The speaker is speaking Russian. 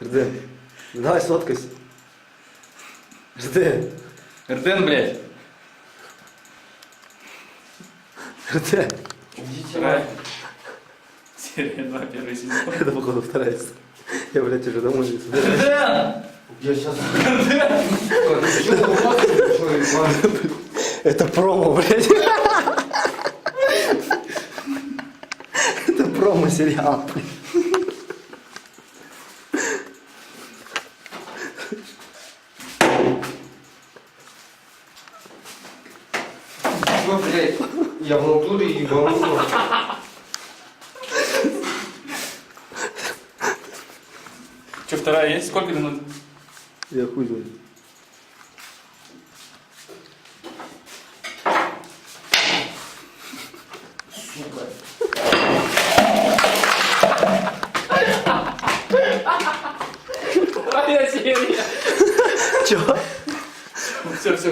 Ждем. Давай сфоткайся. Ждем. Ртен, блядь. Ждем. Вторая. Серия 2, первый сезон. Это, походу, вторая. серия. Я, блядь, уже домой не собираюсь. Ртен! Я сейчас... Иван? Это промо, блядь. Это промо-сериал, блядь. Что, блядь? Я в натуре ебану. Че, вторая есть? Сколько минут? Я хуй знаю. Вторая серия. Чё? Все, все,